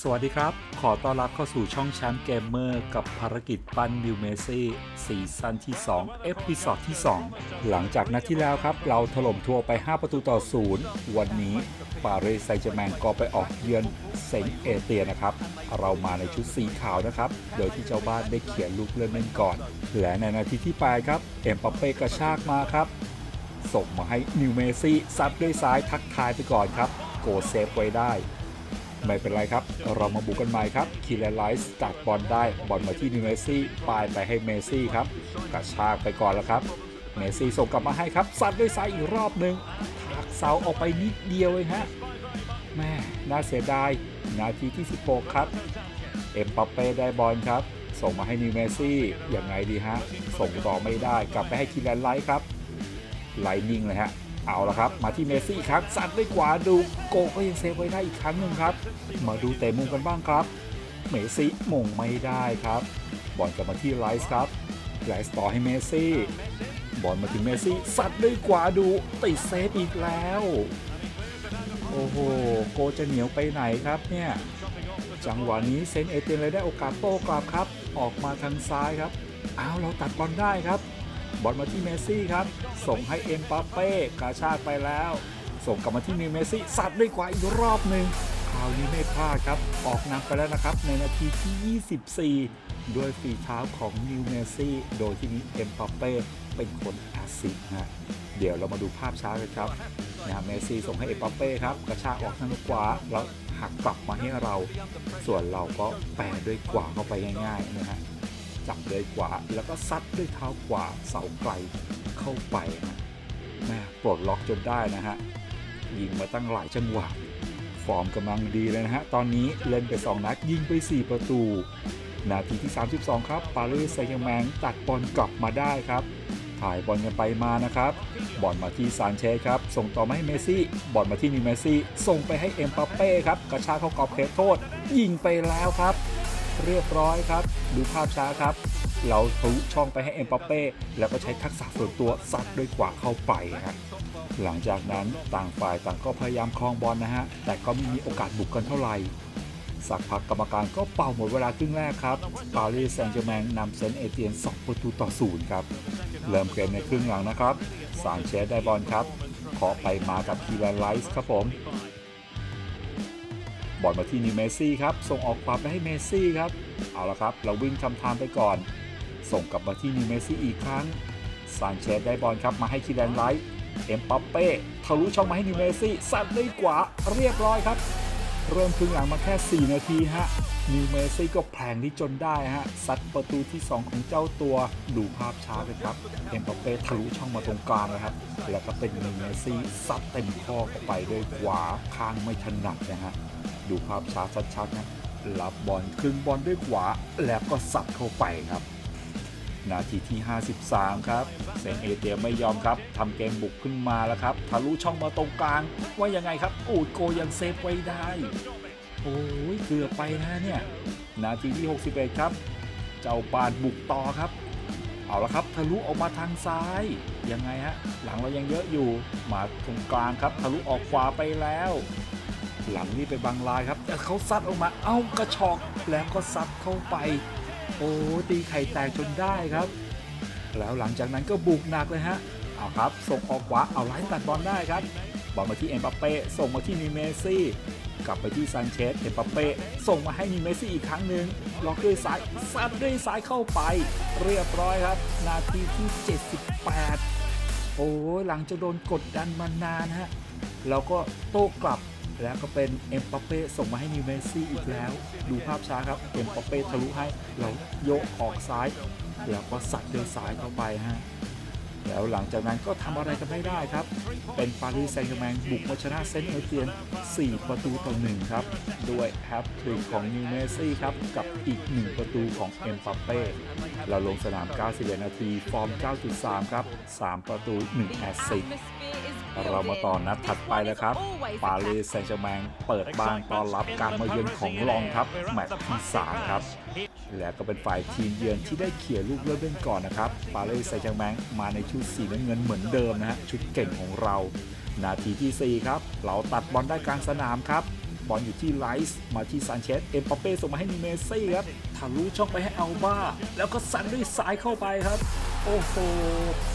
สวัสดีครับ ขอต้อนรับเข้าสู่ช่องแชมป์เกมเมอร์กับภารกิจปั้นนิวเมซี่ซีซั่นที่2เอพิซอดที่ 2 หลังจากนัดที่แล้วครับ เราถล่มทัวร์ไป 5 ประตูต่อ 0 วันนี้ปารีสไซต์แจร์แมงก็ไปออกเยือนเซนเอเตียนะครับ เรามาในชุดสีขาวนะครับ โดยที่เจ้าบ้านได้เขียนลูกเล่นเล่นก่อน และในนาทีที่ปลายครับ เอ็มปัปเป้กระชากมาครับ ส่งมาให้นิวเมซี่ซัดด้วยซ้ายทักทายไปก่อนครับ โกเซฟไว้ได้ ไม่เป็นไรครับ เรามาบุกกันใหม่ครับคีแลนไลส์ตัดบอลได้บอลมาที่นิวเมซี่ปลายไปให้เมซี่ครับกระชากไปก่อนแล้วครับเมซี่ส่งกลับมาให้ครับซัดด้วยซ้ายอีกรอบหนึ่งถักเสาออกไปนิดเดียวเองฮะแม่น่าเสียดายนาทีที่ 16 ครับ เอ็มปัปเป้ได้บอลครับ ส่งมาให้นิวเมซี่ยังไงดีฮะ ส่งต่อไม่ได้กลับไปให้คีแลนไลท์ครับไลนิ่งเลยฮะ เอาละครับ มาที่เมซี่ครั้งซัดด้วยขวาดูโกก็ยังเซฟไว้ได้อีกครั้งหนึ่งครับ มาดูเตะมุมกันบ้างครับ เมซี่มงไม่ได้ครับ บอลกลับมาที่ไรส์ครับไรส์ต่อให้เมซี่ บอลมาถึงเมซี่ซัดด้วยขวาดูติดเซฟอีกแล้ว โอ้โหโกจะเหนียวไปไหนครับเนี่ยจังหวะนี้เซนเอเตียนเลยได้โอกาสโต้กลับครับ ออกมาทางซ้ายครับเอาเราตัดบอลได้ครับ บอลมาที่เมสซี่ครับ ส่งให้เอ็มปัปเป้กาชาดไปแล้ว ส่งกลับมาที่นิวเมสซี่สัดด้วยขวาอีกรอบหนึ่งคราวนี้ไม่พลาดครับ ออกนำไปแล้วนะครับ ในนาทีที่ 24 ด้วยฝีเท้าของนิวเมสซี่ โดยที่นี้เอ็มปัปเป้เป็นคนแอสซิสต์นะเดี๋ยวเรามาดูภาพช้ากันครับนะเมสซี่ส่งให้เอ็มปัปเป้ครับกระชากออกทางขวาแล้วหักกลับมาให้เรา ส่วนเราก็แปรด้วยขวาเข้าไปง่ายๆนะฮะ จับด้วยขวาแล้วก็ซัดด้วยเท้าขวาเสาไกลเข้าไปนะแม่ปลดล็อกจนได้นะฮะยิงมาตั้งหลายจังหวะฟอร์มกำลังดีเลยนะฮะ ตอนนี้เล่นไป 2 นัดยิงไป 4 ประตู นาทีที่ 32 ครับ ปารีสแซงต์แมงตัดบอลกลับมาได้ครับ ถ่ายบอลกันไปมานะครับ บอลมาที่ซานเชสครับ ส่งต่อมาให้เมซี่ บอลมาที่นิวเมซี่ ส่งไปให้เอ็มปัปเป้ครับ กระชากเข้ากรอบเขตโทษ ยิงไปแล้วครับ เรียบร้อยครับ ดูภาพช้าครับ เราทะลุช่องไปให้เอ็มปัปเป้แล้วก็ใช้ทักษะส่วนตัวซัดด้วยขวาเข้าไปครับหลังจากนั้นต่างฝ่ายต่างก็พยายามครองบอลนะฮะ แต่ก็ไม่มีโอกาสบุกกันเท่าไหร่สักพักกรรมการก็เป่าหมดเวลาครึ่งแรกครับ ปารีสแซงต์แชร์แมงนำเซนต์เอเตียน 2 ประตูต่อศูนย์ครับ เริ่มเกมในครึ่งหลังนะครับ สานเชสได้บอลครับเคาะไปมากับคีแลนไลส์ครับผม บอลมาที่นิวเมซี่ครับ ส่งออกขวาไปให้เมซี่ครับ เอาละครับ เราวิ่งทำทางไปก่อน ส่งกลับมาที่นิวเมซี่อีกครั้ง ซานเชสได้บอลครับมาให้คีแลนไลท์เอ็มปัปเป้ทะลุช่องมาให้นิวเมซี่ซัดด้วยขวาเรียบร้อยครับ เริ่มครึ่งหลังมาแค่ 4 นาทีฮะนิวเมซี่ก็แผงที่จนได้ฮะซัดประตูที่ 2 ของเจ้าตัวดูภาพช้าเลยครับเอ็มบัปเป้ทะลุช่องมาตรงกลางนะครับ แล้วก็เป็นนิวเมซี่ซัดเต็มข้อเข้าไปด้วยขวาข้างไม่ถนัดนะฮะ ดูภาพช้าชัดๆนะรับบอลครึ่งบอลด้วยขวาแล้วก็สัดเข้าไปครับ นาทีที่ 53 ครับเซนเอเตียไม่ยอมครับทำเกมบุกขึ้นมาแล้วครับทะลุช่องมาตรงกลาง ว่ายังไงครับอ้ยโกยังเซฟไว้ได้ โอ้ยเกือบไปนะเนี่ย นาทีที่ 61 ครับ เจ้าบานบุกต่อครับ เอาละครับทะลุออกมาทางซ้ายยังไงฮะหลังเรายังเยอะอยู่มาตรงกลางครับทะลุออกขวาไปแล้ว หลังนี่ไปบังลายครับแต่เขาซัดออกมา เอ้ากระชอกแล้วก็ซัดเข้าไป โอ้ตีไข่แตกจนได้ครับ แล้วหลังจากนั้นก็บุกหนักเลยฮะ เอาครับ ส่งออกขวาเอาไล่ตัดบอลได้ครับบอลมาที่เอ็มบัปเป้ส่งมาที่นิเมซี่ กลับไปที่ซานเชสเอ็มบัปเป้ส่งมาให้นิเมซี่อีกครั้งหนึ่งล็อกด้วยซ้ายซัดด้วยซ้ายเข้าไป เรียบร้อยครับ นาทีที่ 78 โอ้หลังจากโดนกดดันมานานฮะเราก็โต้กลับ แล้วก็เป็นเอ็มบัปเป้ส่งมาให้นิวเมสซี่อีกแล้ว ดูภาพช้าครับเอ็มบัปเป้ทะลุให้เราโยกออกซ้ายแล้วก็สัดด้วยซ้ายเข้าไปฮะแล้วหลังจากนั้นก็ทำอะไรกันไม่ได้ครับ เป็นปารีสแซงต์แชร์แมงบุกมาชนะเซนต์เอเตียน 4 ประตูต่อ1ครับ ด้วยแฮปทริกของนิวเมสซี่ครับ กับอีก 1 ประตูของเอ็มปัปเป้เราลงสนาม 91 นาที ฟอร์ม 9.3 ครับ 3 ประตู 1 แอสซิสต์ เรามาต่อนัดถัดไปแล้วครับ ปารีสแซงต์แชร์แมงเปิดบ้านต้อนรับการมาเยือนของรองครับ แมตช์ที่ 3 ครับ และก็เป็นฝ่ายทีมเยือนที่ได้เขี่ยลูกเริ่มเล่นก่อนนะครับ ปารีสแซงต์แชร์แมงมาในชุดสีน้ำเงินเหมือนเดิมนะฮะ ชุดเก่งของเรา นาทีที่ 4 ครับ เราตัดบอลได้กลางสนามครับบอลอยู่ที่ไลส์มาที่ซานเชสเอ็มปาเป้ส่งมาให้นิเมซี่ครับทะลุช่องไปให้อัลบ้า แล้วก็สันด้วยซ้ายเข้าไปครับ โอ้โห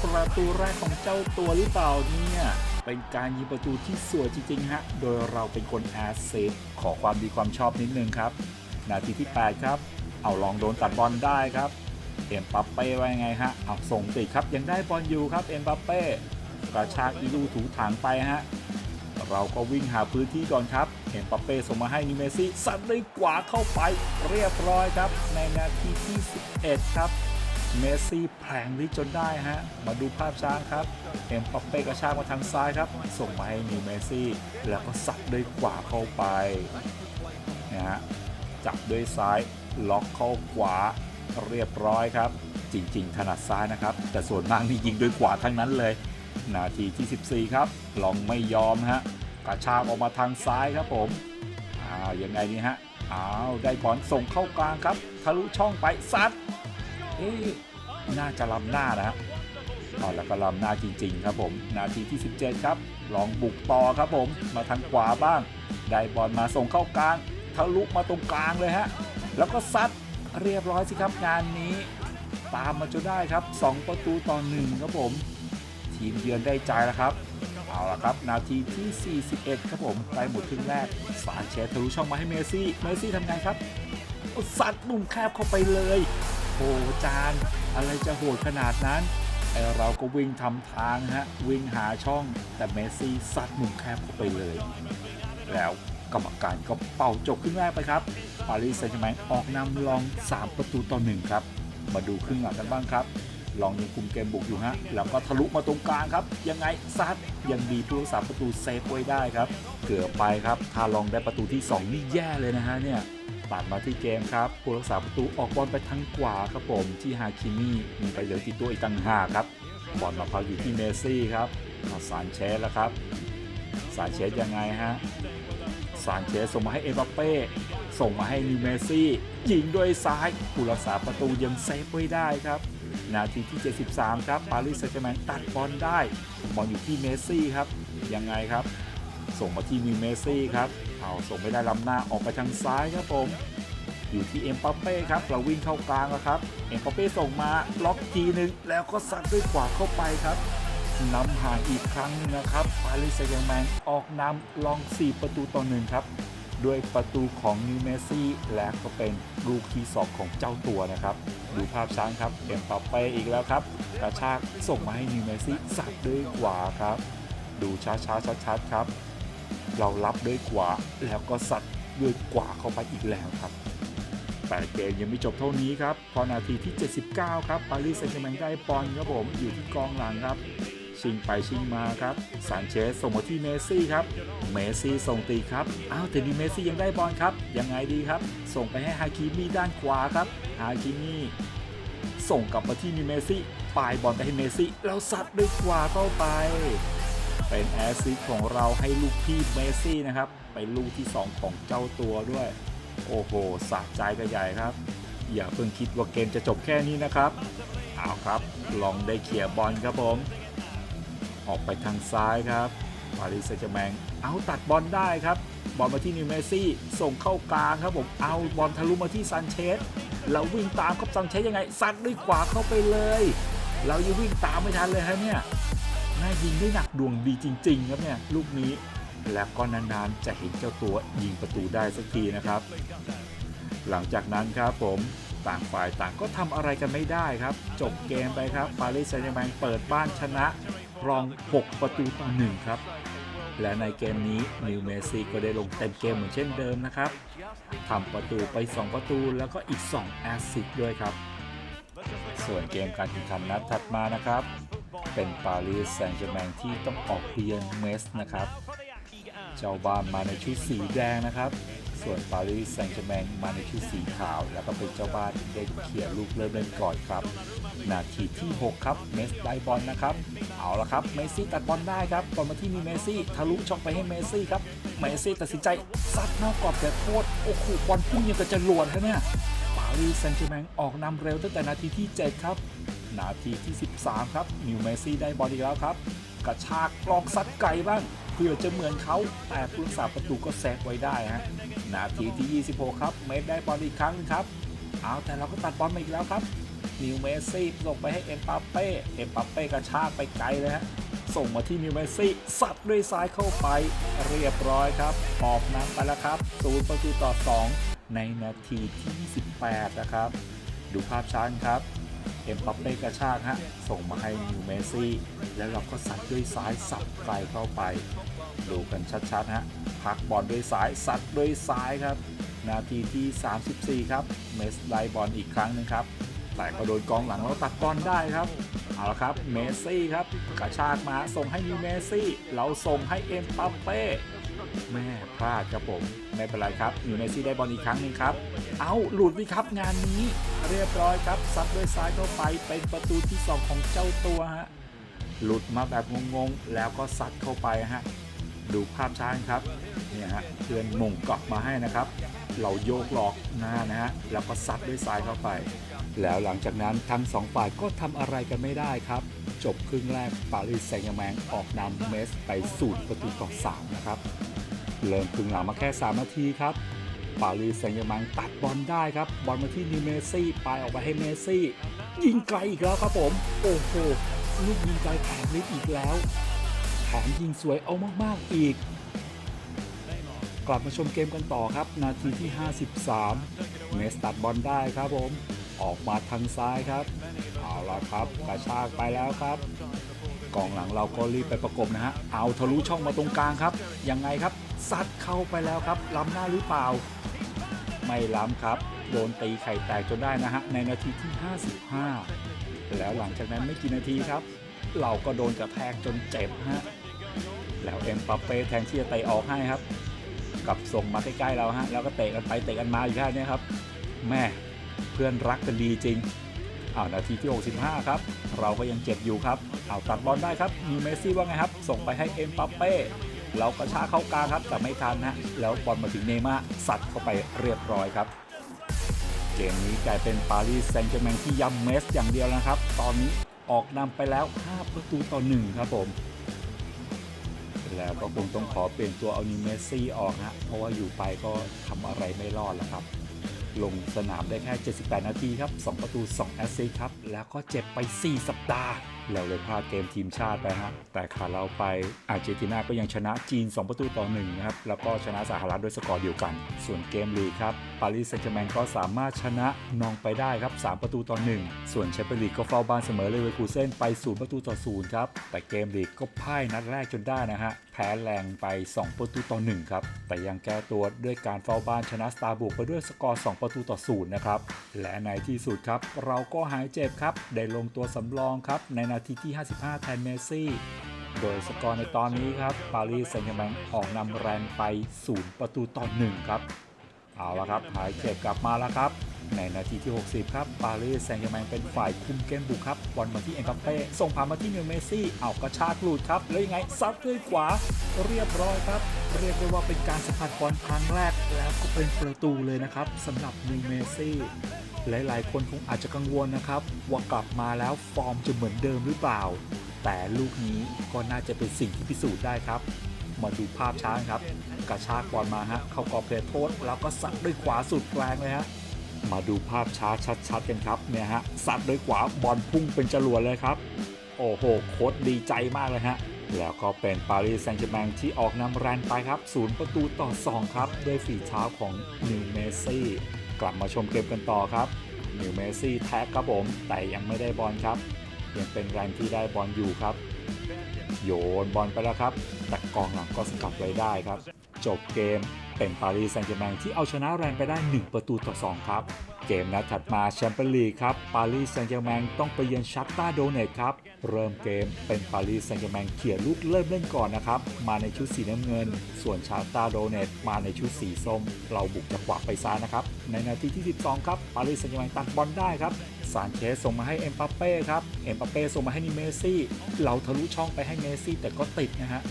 ประตูแรกของเจ้าตัวหรือเปล่าเนี่ย เป็นการยิงประตูที่สวยจริงๆฮะ โดยเราเป็นคนแอสเซฟขอความดีความชอบนิดนึงครับ นาทีที่ 8 ครับ เอาลองโดนตัดบอลได้ครับ เอ็มปัปเป้ว่ายังไงฮะ เอาส่งติดครับยังได้บอลอยู่ครับเอ็มปัปเป้กระชากอีลูถูถังไปฮะ เราก็วิ่งหาพื้นที่ก่อนครับเอ็มปัปเป้ส่งมาให้นิเมซี่ซัดด้วยขวาเข้าไปเรียบร้อยครับ ในนาทีที่ 11 ครับ เมสซี่แผลงลิจนได้ฮะ มาดูภาพช้าครับ เอ็มปัปเป้กระชากมาทางซ้ายครับ ส่งมาให้นิวเมสซี่ แล้วก็ซัดด้วยขวาเข้าไปนะฮะจับด้วยซ้ายล็อกเข้าขวาเรียบร้อยครับ จริง ๆ ถนัดซ้ายนะครับ แต่ส่วนมากนี่ยิงด้วยขวาทั้งนั้นเลย นาทีที่ 14 ครับลองไม่ยอมฮะกระชากออกมาทางซ้ายครับผมอ้าวยังไงนี่ฮะอ้าวได้บอลส่งเข้ากลางครับทะลุช่องไปซัด เอ๊น่าจะล้ำหน้านะฮะเอาแล้วก็ล้ำหน้าจริง ๆ ครับผม นาทีที่ 17 ครับ ลองบุกต่อครับผม มาทางขวาบ้าง ได้บอลมาส่งเข้ากลาง ทะลุมาตรงกลางเลยฮะ แล้วก็ซัดเรียบร้อยสิครับงานนี้ ตามมาจนได้ครับ 2 ประตูต่อ1ครับผม ทีมเยือนได้ใจแล้วครับ เอาละครับ นาทีที่ 41 ครับผมไปหมดครึ่งแรก สารเชทะลุช่องมาให้เมซี่ เมซี่ทำไงครับ สัดมุมแคบเข้าไปเลย โอ้จานอะไรจะโหดขนาดนั้นไอเราก็วิ่งทำทางฮะวิ่งหาช่องแต่เมสซี่ซัดมุมแคบเข้าไปเลย แล้วกรรมการก็เป่าจบครึ่งแรกไปครับปารีสแซงต์แชร์แมงออกนำลอง 3 ประตูต่อ1ครับ มาดูครึ่งหลังกันบ้างครับ ลองยังคุมเกมบุกอยู่ฮะ แล้วก็ทะลุมาตรงกลางครับ ยังไงซัดยังดีผู้รักษาประตูเซฟไว้ได้ครับ เกือบไปครับ ถ้าลองได้ประตูที่ 2 นี่แย่เลยนะฮะเนี่ย ตัดมาที่เกมครับ ผู้รักษาประตูออกบอลไปทางขวาครับผมที่ฮาคิมี่มีไปเหลือติดตัวอีกต่างหากครับ บอลมาพาอยู่ที่เมซี่ครับเอาสารเชสแล้วครับ สารเชสยังไงฮะซานเชสส่งมาให้เอมบัปเป้ ส่งมาให้นิวเมซี่ยิงด้วยซ้าย ผู้รักษาประตูยังเซฟไว้ได้ครับ นาทีที่ 73 ครับ ปารีสแซงต์แชร์แมงตัดบอลได้ บอลอยู่ที่เมซี่ครับ ยังไงครับ ส่งมาที่นิวเมซี่ครับเอาส่งไม่ได้ลำหน้าออกไปทางซ้ายครับผมอยู่ที่เอ็มปัปเป้ครับเราวิ่งเข้ากลางแล้วครับเอ็มปัปเป้ส่งมาล็อกทีนึงแล้วก็ซัดด้วยขวาเข้าไปครับนำห่างอีกครั้งนึงนะครับปารีสแซงแชร์แมงออกนำลอง 4 ประตูต่อหนึ่งครับ ด้วยประตูของนิวเมซี่และก็เป็นลูกที่2ของเจ้าตัวนะครับ ดูภาพช้างครับเอ็มปัปเป้อีกแล้วครับ กระชากส่งมาให้นิวเมซี่สัดด้วยขวาครับ ดูช้าๆชัดๆครับ เรารับด้วยขวาแล้วก็สัดด้วยขวาเข้าไปอีกแล้วครับ แต่เกมยังไม่จบเท่านี้ครับ พอนาทีที่ 79 ครับปารีสแซงต์แชร์แมงได้บอลครับผมอยู่ที่กองหลังครับชิงไปชิงมาครับซานเชสส่งมาที่เมสซี่ครับ เมสซี่ส่งตีครับ อ้าวแต่นี่เมสซี่ยังได้บอลครับ ยังไงดีครับ ส่งไปให้ฮาคิมีด้านขวาครับ ฮาคิมีส่งกลับมาที่นิเมสซี่ปลายบอลไปให้เมสซี่แล้วซัดด้วยขวาเข้าไป เป็นแอสซิสต์ของเราให้ลูกพี่เมสซี่นะครับเป็นลูกที่ 2 ของเจ้าตัวด้วย โอ้โหสะใจกันใหญ่ครับ อย่าเพิ่งคิดว่าเกมจะจบแค่นี้นะครับเอาครับ ลองได้เขี่ยบอลครับผม ออกไปทางซ้ายครับปารีสแซงต์แชร์แมงเอาตัดบอลได้ครับ บอลมาที่นิวเมซี่ ส่งเข้ากลางครับผม เอาบอลทะลุมาที่ซันเชส แล้ววิ่งตามครับซันเชสยังไงซัดด้วยขวาเข้าไปเลย เรายังวิ่งตามไม่ทันเลยฮะเนี่ย น่ายิงได้หนักดวงดีจริง ๆ ครับเนี่ยลูกนี้แล้วก็นานๆจะเห็นเจ้าตัวยิงประตูได้สักทีนะครับ หลังจากนั้นครับผมต่างฝ่ายต่างก็ทำอะไรกันไม่ได้ครับ จบเกมไปครับปารีสแซงต์แชร์แมงเปิดบ้านชนะรอง 6 ประตูต่อ1ครับ และในเกมนี้นิวเมซี่ก็ได้ลงเต็มเกมเหมือนเช่นเดิมนะครับทำประตูไป 2 ประตูแล้วก็อีก 2 แอสซิสด้วยครับ ส่วนเกมการแข่งขันนัดถัดมานะครับ เป็นปารีสแซงต์แชร์แมงที่ต้องออกเยือนเมสนะครับ เจ้าบ้านมาในชุดสีแดงนะครับ ส่วนปารีสแซงต์แชร์แมงมาในชุดสีขาว แล้วก็เป็นเจ้าบ้านที่ได้เขี่ยลูกเริ่มเล่นก่อนครับ นาทีที่ 6 ครับเมสได้บอลนะครับ เอาละครับเมสซี่ตัดบอลได้ครับบอลมาที่มีเมสซี่ทะลุช่องไปให้เมสซี่ครับเมสซี่ตัดสินใจซัดนอกกรอบแต่โทษโอ้โหบอลพุ่งยังกับจรวดครับเนี่ยปารีสแซงต์แชร์แมงออกนำเร็วตั้งแต่นาทีที่ 7 ครับ นาทีที่ 13 ครับนิวเมซี่ได้บอลอีกแล้วครับ กระชากกลองซัดไกลบ้าง เพื่อจะเหมือนเขาแต่ผู้รักษาประตูก็แซกไว้ได้ฮะนาทีที่ 26 ครับ เมสได้บอลอีกครั้งครับเอาแต่เราก็ตัดบอลมาอีกแล้วครับนิวเมซี่ส่งไปให้เอ็มปัปเป้เอ็มปัปเป้กระชากไปไกลเลยฮะส่งมาที่นิวเมซี่สัดด้วยซ้ายเข้าไปเรียบร้อยครับ ออกนำไปแล้วครับศูนย์ประตูต่อ 2 ในนาทีที่ 28 นะครับ ดูภาพช้าครับ เอ็มปัปเป้กระชากฮะ ส่งมาให้นิวเมซี่ แล้วเราก็สัดด้วยซ้ายสับไกลเข้าไป ดูกันชัดๆฮะพักบอลด้วยซ้ายสัดด้วยซ้ายครับ นาทีที่ 34 ครับ เมสไล่บอลอีกครั้งหนึงครับ แต่ก็โดนกองหลังเราตัดบอลได้ครับเอาละครับ เมซี่ครับ กระชากมาส่งให้นิวเมซี่ เราส่งให้เอ็มปัปเป้ แม่พลาดครับผม ไม่เป็นไรครับนิวเมสซี่ได้บอลอีกครั้งหนึ่งครับ เอาหลุดดิครับงานนี้ เรียบร้อยครับซัดด้วยซ้ายเข้าไปเป็นประตูที่ 2 ของเจ้าตัวฮะหลุดมาแบบงงๆ แล้วก็ซัดเข้าไปฮะดูภาพช้าครับเนี่ยฮะเพื่อนมงกลับมาให้นะครับ เราโยกหลอกหน้านะฮะแล้วก็ซัดด้วยซ้ายเข้าไป แล้วหลังจากนั้นทั้งสองฝ่ายก็ทำอะไรกันไม่ได้ครับ จบครึ่งแรกปารีสแซงต์แร์แมงออกนำเมสไปสูตรประตูต่อ3นะครับ เริ่มครึ่งหลังมาแค่ 3 นาทีครับ ปารีสแซงต์แร์แมงตัดบอลได้ครับ บอลมาที่นิวเมซี่ไปออกไปให้เมซี่ ยิงไกลอีกแล้วครับผม โอ้โห ลูกยิงไกลแผงลิดอีกแล้วแถมยิงสวยเอามาก ๆ อีก กลับมาชมเกมกันต่อครับ นาทีที่ 53 เมสตัดบอลได้ครับผม ออกมาทางซ้ายครับ เอาละครับกระชากไปแล้วครับกองหลังเราก็รีบไปประกบนะฮะ เอาทะลุช่องมาตรงกลางครับ ยังไงครับ ซัดเข้าไปแล้วครับ ล้ำหน้าหรือเปล่า ไม่ล้ำครับ โดนตีไข่แตกจนได้นะฮะ ในนาทีที่ 55 แล้วหลังจากนั้นไม่กี่นาทีครับ เราก็โดนกระแทกจนเจ็บฮะ แล้วเอ็มปัปเป้แทนที่จะเตะออกให้ครับ กับส่งมาใกล้ๆเราฮะ แล้วก็เตะกันไปเตะกันมาอยู่แค่นี้ครับ แม่เพื่อนรักกันดีจริงอ้าวนาทีที่ 65 ครับ เราก็ยังเจ็บอยู่ครับ เอาตัดบอลได้ครับนิวเมสซี่ว่าไงครับ ส่งไปให้เอ็มปัปเป้ เรากระชาเข้ากลางครับแต่ไม่ทันนะแล้วบอลมาถึงเนม่าร์สัดเข้าไปเรียบร้อยครับเกมนี้กลายเป็นปารีสแซงต์แชร์แมงที่ย้ำเมสอย่างเดียวนะครับ ตอนนี้ออกนำไปแล้ว 5 ประตูต่อ 1 ครับผม แล้วก็คงต้องขอเปลี่ยนตัวเอานิเมสซี่ออกฮะเพราะว่าอยู่ไปก็ทำอะไรไม่รอดแล้วครับ ลงสนามได้แค่ 78 นาทีครับ 2 ประตู 2 แอสซิสต์ครับ แล้วก็เจ็บไป 4 สัปดาห์ เราเลยพลาดเกมทีมชาติไปฮะแต่ขาเราไปอาร์เจนตินาก็ยังชนะจีน 2 ประตูต่อ1นะครับแล้วก็ชนะสหรัฐด้วยสกอร์เดียวกัน ส่วนเกมลีกครับปารีสแซงต์แชร์แมงก็สามารถชนะนองไปได้ครับ 3 ประตูต่อ 1 ส่วนแชมเปี้ยนลีกก็เฝ้าบ้านเสมอเลเวอร์คูเซ่นไป 0 ประตูต่อ0ครับแต่เกมลีกก็พ่ายนัดแรกจนได้นะฮะ พ้แรงไป 2 ประตูต่อ 1 ครับ แต่ยังแก้ตัวด้วยการเฝ้าบ้านชนะสตาร์บุกไปด้วยสกอร์ 2 ประตูต่อ 0 นะครับ และในที่สุดครับ เราก็หายเจ็บครับ ได้ลงตัวสำรองครับ ในนาทีที่ 55 แทนเมซี่ โดยสกอร์ในตอนนี้ครับ ปารีสแซงต์แชร์แมงออกนำแรงไป 0 ประตูต่อ 1 ครับ เอาละครับหายเจ็บกลับมาแล้วครับ ในนาทีที่ 60 ครับ ปารีสแซงต์แชร์แมงเป็นฝ่ายคุมเกมบุกครับบอลมาที่เอ็มบัปเป้ส่งผ่านมาที่เนิวเมซี่ เอากระชากหลุดครับ แล้วยังไงซัดด้วยขวา เรียบร้อยครับ เรียกได้ว่าเป็นการสัมผัสบอลครั้งแรกแล้วก็เป็นประตูเลยนะครับสำหรับเนิวเมซี่หลาย ๆ คนคงอาจจะกังวลนะครับ ว่ากลับมาแล้วฟอร์มจะเหมือนเดิมหรือเปล่า แต่ลูกนี้ก็น่าจะเป็นสิ่งที่พิสูจน์ได้ครับ มาดูภาพช้าครับ กระชากบอลมาฮะ เข้ากรอบเพลย์โทษ แล้วก็สัดด้วยขวาสุดแรงเลยฮะ มาดูภาพช้าชัดๆกันครับเนี่ยฮะสัดด้วยขวาบอลพุ่งเป็นจรวดเลยครับ โอ้โหโค้ดดีใจมากเลยฮะแล้วก็เป็นปารีสแซงต์แชร์แมงที่ออกนำแรงไปครับศูนย์ประตูต่อ 2 ครับ ด้วยฝีเท้าของนิวเมซี่กลับมาชมเกมกันต่อครับนิวเมซี่แท็กครับผม แต่ยังไม่ได้บอลครับ ยังเป็นแรงที่ได้บอลอยู่ครับ โยนบอลไปแล้วครับ แต่กองหลังก็สกัดไว้ได้ครับ จบเกมเป็นปารีสแซงต์แชร์แมงที่เอาชนะแรงไปได้ 1 ประตูต่อ 2 ครับ เกมนัดถัดมาแชมเปี้ยนลีกครับ ปารีสแซงต์แชร์แมงต้องไปเยือนชัตตาโดเนตครับ เริ่มเกมเป็นปารีสแซงต์แชร์แมงเขี่ยลูกเริ่มเล่นก่อนนะครับ มาในชุดสีน้ำเงิน ส่วนชัตตาโดเนตมาในชุดสีส้ม เราบุกจากขวาไปซ้ายนะครับ ในนาทีที่ 12 ครับ ปารีสแซงต์แชร์แมงตัดบอลได้ครับซานเชสส่งมาให้เอ็มปัปเป้ครับ เอ็มปัปเป้ส่งมาให้นิเมซี่ เราทะลุช่องไปให้เมซี่แต่ก็ติดนะฮะ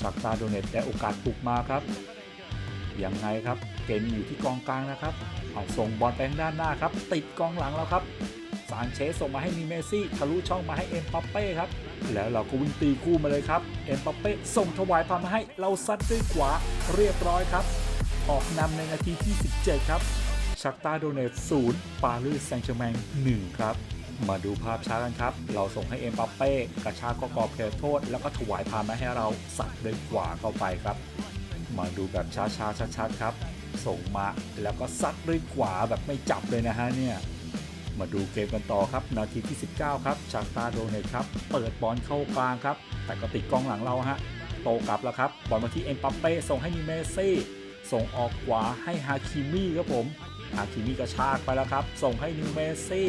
ชักตาโดเนตได้โอกาสปลุกมาครับยังไงครับเกมอยู่ที่กองกลางนะครับ เอาส่งบอลไปทางด้านหน้าครับ ติดกองหลังแล้วครับซานเชสส่งมาให้มีเมซี่ทะลุช่องมาให้เอ็มปัปเป้ครับ แล้วเราก็วิ่งตีคู่มาเลยครับ เอ็มปัปเป้ส่งถวายพามาให้เราซัดด้วยขวาเรียบร้อยครับ ออกนำในนาทีที่ 17 ครับชักตาโดเนตศูนย์ปารีสแซงต์แชร์แมงหนึ่งครับ มาดูภาพช้ากันครับ เราส่งให้เอ็มปัปเป้กระชากก็กรอบเขตโทษ แล้วก็ถวายพามาให้เราสัดด้วยขวาเข้าไปครับ มาดูแบบช้าๆชัดๆครับ ส่งมาแล้วก็ซัดด้วยขวาแบบไม่จับเลยนะฮะเนี่ย มาดูเกมกันต่อครับ นาทีที่ 19 ครับจาตาโดเนตครับ เปิดบอลเข้ากลางครับ แต่ก็ติดกองหลังเราฮะ โตกลับแล้วครับ บอลมาที่เอ็มปัปเป้ส่งให้มีเมซี่ส่งออกขวาให้ฮาคิมี่ครับผม ฮาคิมี่กระชากไปแล้วครับ ส่งให้นิวเมซี่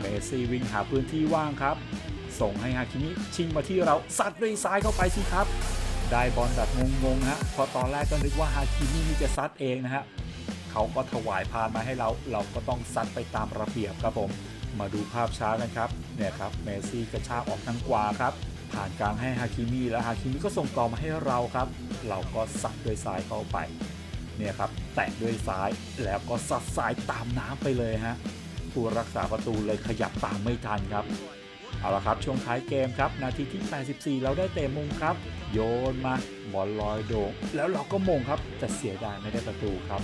เมซี่วิ่งหาพื้นที่ว่างครับ ส่งให้ฮาคิมิชิงมาที่เราซัดด้วยซ้ายเข้าไปสิครับ ได้บอลแบบงงๆฮะเพอตอนแรกก็นึกว่าฮาคิมินี่จะซัดเองนะฮะเขาก็ถวายพานมาให้เรา เราก็ต้องซัดไปตามระเบียบครับผม มาดูภาพช้ากันครับ เนี่ยครับเมซี่กระชากออกทางขวาครับ ผ่านกลางให้ฮาคิมิแล้วฮาคิมิก็ส่งต่อมาให้เราครับ เราก็ซัดด้วยซ้ายเข้าไป เนี่ยครับ แตะด้วยซ้ายแล้วก็ซัดซ้ายตามน้ำไปเลยฮะผู้รักษาประตูเลยขยับตามไม่ทันครับ เอาละครับ ช่วงท้ายเกมครับ นาทีที่ 84 เราได้เตะมุมครับ โยนมาบอลลอยโด่งแล้วเราก็มงครับแต่เสียดายไม่ได้ประตูครับ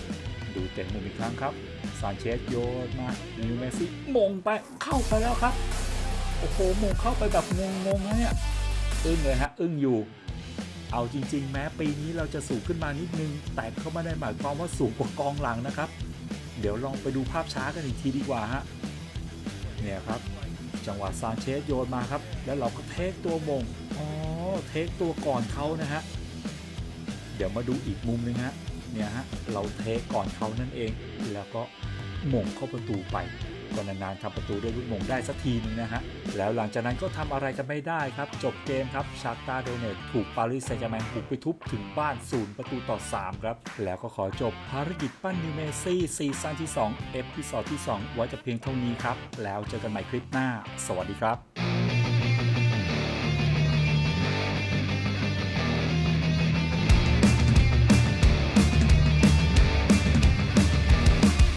ดูเตะมุมอีกครั้งครับซานเชสโยนมานิวเมซี่มงไปเข้าไปแล้วครับ โอ้โหมงเข้าไปแบบงงๆนะเนี่ยอึ้งเลยฮะอึ้งอยู่เอาจริง ๆ แม้ปีนี้เราจะสูงขึ้นมานิดนึง แต่ก็ไม่ได้หมายความว่าสูงกว่ากองหลังนะครับ เดี๋ยวลองไปดูภาพช้ากันอีกทีดีกว่าฮะเนี่ยครับ จังหวะซานเชสโยนมาครับ แล้วเราก็เทคตัวมงอ๋อเทคตัวก่อนเขานะฮะ เดี๋ยวมาดูอีกมุมหนึงฮะ เนี่ยฮะ เราเทคก่อนเขานั่นเอง แล้วก็มงเข้าประตูไป ก็นานๆทำประตูด้วยลูกมงได้สักทีนึงนะฮะ แล้วหลังจากนั้นก็ทำอะไรกันไม่ได้ครับ จบเกมครับ ชาร์ตาโดเนตถูกปารีสแซงต์แชร์แมงบุกไปทุบถึงบ้านศูนย์ประตูต่อ 3 ครับ แล้วก็ขอจบภารกิจปั้นนิวเมซี่ซีซั่นที่2เอพิซอดที่ 2 ไว้จะเพียงเท่านี้ครับ แล้วเจอกันใหม่คลิปหน้า สวัสดีครับ